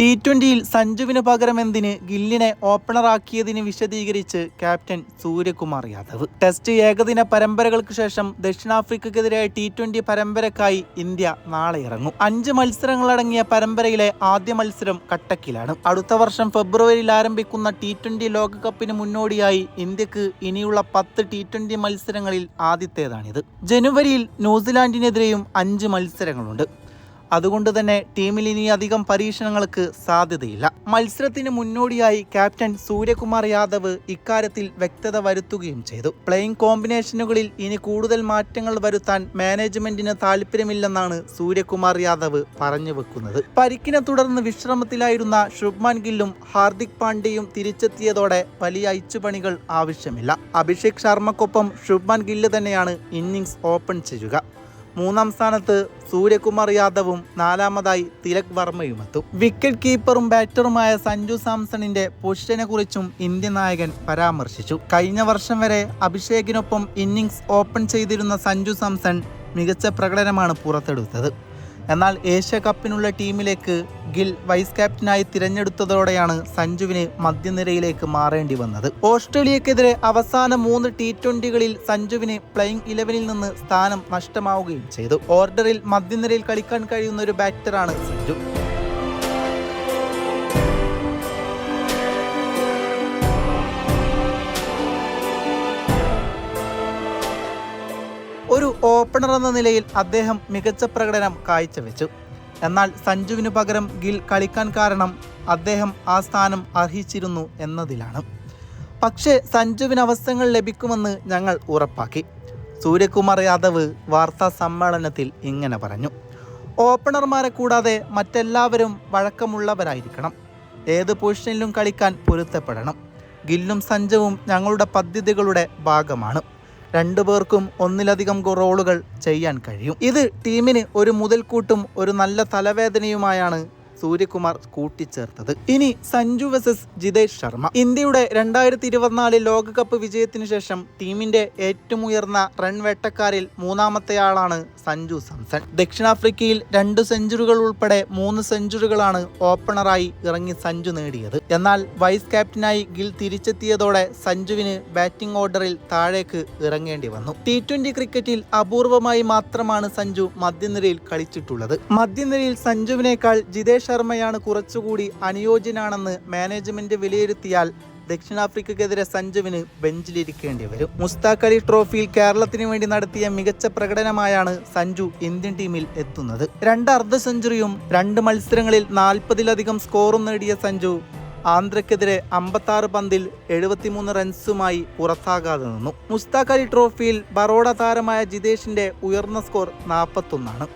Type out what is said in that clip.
T ട്വന്റിയിൽ സഞ്ജുവിന് പകരം എന്തിന് ഗില്ലിനെ ഓപ്പണറാക്കിയതിന് വിശദീകരിച്ച് ക്യാപ്റ്റൻ സൂര്യകുമാർ യാദവ്. ടെസ്റ്റ് ഏകദിന പരമ്പരകൾക്ക് ശേഷം ദക്ഷിണാഫ്രിക്കക്കെതിരായ ടി ട്വന്റി പരമ്പരക്കായി ഇന്ത്യ നാളെ ഇറങ്ങും. അഞ്ച് മത്സരങ്ങളടങ്ങിയ പരമ്പരയിലെ ആദ്യ മത്സരം കട്ടക്കിലാണ്. അടുത്ത വർഷം ഫെബ്രുവരിയിൽ ആരംഭിക്കുന്ന ടി ട്വന്റി ലോകകപ്പിന് മുന്നോടിയായി ഇന്ത്യയ്ക്ക് ഇനിയുള്ള പത്ത് ടി ട്വന്റി മത്സരങ്ങളിൽ ആദ്യത്തേതാണിത്. ജനുവരിയിൽ ന്യൂസിലാൻഡിനെതിരെയും അഞ്ച് മത്സരങ്ങളുണ്ട്. അതുകൊണ്ട് തന്നെ ടീമിൽ ഇനി അധികം പരീക്ഷണങ്ങൾക്ക് സാധ്യതയില്ല. മത്സരത്തിന് മുന്നോടിയായി ക്യാപ്റ്റൻ സൂര്യകുമാർ യാദവ് ഇക്കാര്യത്തിൽ വ്യക്തത വരുത്തുകയും ചെയ്തു. പ്ലേയിങ് കോമ്പിനേഷനുകളിൽ ഇനി കൂടുതൽ മാറ്റങ്ങൾ വരുത്താൻ മാനേജ്മെന്റിന് താല്പര്യമില്ലെന്നാണ് സൂര്യകുമാർ യാദവ് പറഞ്ഞു വെക്കുന്നത്. പരിക്കിനെ തുടർന്ന് വിശ്രമത്തിലായിരുന്ന ശുഭ്മാൻ ഗില്ലും ഹാർദിക് പാണ്ഡ്യയും തിരിച്ചെത്തിയതോടെ വലിയ അയച്ചുപണികൾ ആവശ്യമില്ല. അഭിഷേക് ശർമ്മക്കൊപ്പം ശുഭ്മാൻ ഗില്ല് തന്നെയാണ് ഇന്നിംഗ്സ് ഓപ്പൺ ചെയ്യുക. മൂന്നാം സ്ഥാനത്ത് സൂര്യകുമാർ യാദവും നാലാമതായി തിലക് വർമ്മയും എത്തും. വിക്കറ്റ് കീപ്പറും ബാറ്ററുമായ സഞ്ജു സാംസണിന്റെ പൊസിഷനെ കുറിച്ചും ഇന്ത്യൻ നായകൻ പരാമർശിച്ചു. കഴിഞ്ഞ വർഷം വരെ അഭിഷേകിനൊപ്പം ഇന്നിംഗ്സ് ഓപ്പൺ ചെയ്തിരുന്ന സഞ്ജു സാംസൺ മികച്ച പ്രകടനമാണ് പുറത്തെടുത്തത്. എന്നാൽ ഏഷ്യ കപ്പിനുള്ള ടീമിലേക്ക് ഗിൽ വൈസ് ക്യാപ്റ്റനായി തിരഞ്ഞെടുത്തതോടെയാണ് സഞ്ജുവിന് മധ്യനിരയിലേക്ക് മാറേണ്ടി വന്നത്. ഓസ്ട്രേലിയക്കെതിരെ അവസാന മൂന്ന് ടി ട്വന്റികളിൽ സഞ്ജുവിന് പ്ലേയിങ് ഇലവനിൽ നിന്ന് സ്ഥാനം നഷ്ടമാവുകയും ചെയ്തു. ഓർഡറിൽ മധ്യനിരയിൽ കളിക്കാൻ കഴിയുന്ന ഒരു ബാറ്ററാണ് സഞ്ജു. ഓപ്പണർ എന്ന നിലയിൽ അദ്ദേഹം മികച്ച പ്രകടനം കാഴ്ചവെച്ചു. എന്നാൽ സഞ്ജുവിന് പകരം ഗിൽ കളിക്കാൻ കാരണം അദ്ദേഹം ആ സ്ഥാനം അർഹിച്ചിരുന്നു എന്നതിലാണ്. പക്ഷേ സഞ്ജുവിന് അവസരങ്ങൾ ലഭിക്കുമെന്ന് ഞങ്ങൾ ഉറപ്പാക്കി. സൂര്യകുമാർ യാദവ് വാർത്താ സമ്മേളനത്തിൽ ഇങ്ങനെ പറഞ്ഞു. ഓപ്പണർമാരെ കൂടാതെ മറ്റെല്ലാവരും വഴക്കമുള്ളവരായിരിക്കണം. ഏത് പൊസിഷനിലും കളിക്കാൻ പൊരുത്തപ്പെടണം. ഗില്ലും സഞ്ജുവും ഞങ്ങളുടെ പദ്ധതികളുടെ ഭാഗമാണ്. രണ്ടുപേർക്കും ഒന്നിലധികം റോളുകൾ ചെയ്യാൻ കഴിയും. ഇത് ടീമിന് ഒരു മുതൽക്കൂട്ടും ഒരു നല്ല തലവേദനയുമായാണ് സൂര്യകുമാർ കൂട്ടിച്ചേർത്തത്. ഇനി സഞ്ജു വെസസ് ജിതേഷ് ശർമ്മ. ഇന്ത്യയുടെ രണ്ടായിരത്തി ഇരുപത്തിനാല് ലോകകപ്പ് വിജയത്തിനു ശേഷം ടീമിന്റെ ഏറ്റവും ഉയർന്ന റൺ വേട്ടക്കാരിൽ മൂന്നാമത്തെയാളാണ് സഞ്ജു സാംസൺ. ദക്ഷിണാഫ്രിക്കയിൽ രണ്ട് സെഞ്ചുറികൾ ഉൾപ്പെടെ മൂന്ന് സെഞ്ചുറികളാണ് ഓപ്പണറായി ഇറങ്ങി സഞ്ജു നേടിയത്. എന്നാൽ വൈസ് ക്യാപ്റ്റനായി ഗിൽ തിരിച്ചെത്തിയതോടെ സഞ്ജുവിന് ബാറ്റിംഗ് ഓർഡറിൽ താഴേക്ക് ഇറങ്ങേണ്ടി വന്നു. ടി ട്വന്റി ക്രിക്കറ്റിൽ അപൂർവമായി മാത്രമാണ് സഞ്ജു മധ്യനിരയിൽ കളിച്ചിട്ടുള്ളത്. മധ്യനിരയിൽ സഞ്ജുവിനേക്കാൾ ജിതേഷ് ശർമ്മയാണ് കുറച്ചുകൂടി അനുയോജ്യനാണെന്ന് മാനേജ്മെന്റ് വിലയിരുത്തിയാൽ ദക്ഷിണാഫ്രിക്കക്കെതിരെ സഞ്ജുവിന് ബെഞ്ചിലിരിക്കേണ്ടി വരും. മുസ്താഖ് അലി ട്രോഫിയിൽ കേരളത്തിന് വേണ്ടി നടത്തിയ മികച്ച പ്രകടനമായാണ് സഞ്ജു ഇന്ത്യൻ ടീമിൽ എത്തുന്നത്. രണ്ട് അർദ്ധ സെഞ്ചുറിയും രണ്ട് മത്സരങ്ങളിൽ നാൽപ്പതിലധികം സ്കോറും നേടിയ സഞ്ജു ആന്ധ്രക്കെതിരെ അമ്പത്താറ് പന്തിൽ എഴുപത്തിമൂന്ന് റൺസുമായി പുറത്താകാതെ നിന്നു. മുസ്താഖ് അലി ട്രോഫിയിൽ ബറോഡ താരമായ ജിതേഷിന്റെ ഉയർന്ന സ്കോർ നാൽപ്പത്തൊന്നാണ്.